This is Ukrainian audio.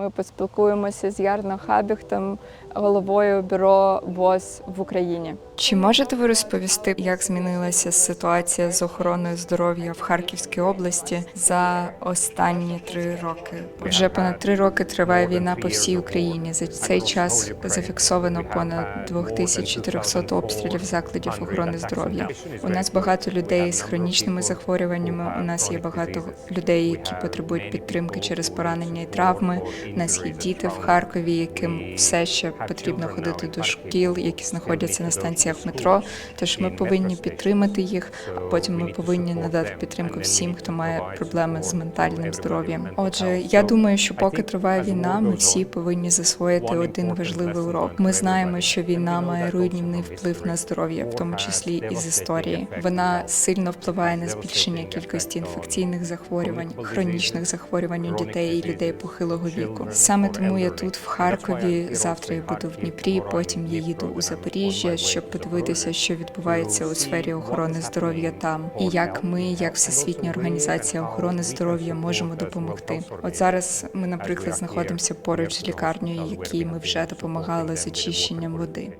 Ми поспілкуємося з Ярно Хабіхтом, головою бюро ВОЗ в Україні. Чи можете ви розповісти, як змінилася ситуація з охороною здоров'я в Харківській області за останні три роки? Вже понад три роки триває війна по всій Україні. За цей час зафіксовано понад 2400 обстрілів закладів охорони здоров'я. У нас багато людей з хронічними захворюваннями. У нас є багато людей, які потребують підтримки через поранення і травми. У нас діти в Харкові, яким все ще потрібно ходити до шкіл, які знаходяться на станціях метро. Тож ми повинні підтримати їх, а потім ми повинні надати підтримку всім, хто має проблеми з ментальним здоров'ям. Отже, я думаю, що поки триває війна, ми всі повинні засвоїти один важливий урок. Ми знаємо, що війна має руйнівний вплив на здоров'я, в тому числі і з історії. Вона сильно впливає на збільшення кількості інфекційних захворювань, хронічних захворювань у дітей і людей похилого віку. Саме тому я тут, в Харкові. Завтра я буду в Дніпрі. Потім я їду у Запоріжжя, щоб подивитися, що відбувається у сфері охорони здоров'я там, і як ми, як Всесвітня організація охорони здоров'я, можемо допомогти. От зараз ми, наприклад, знаходимося поруч з лікарнею, якій ми вже допомагали з очищенням води.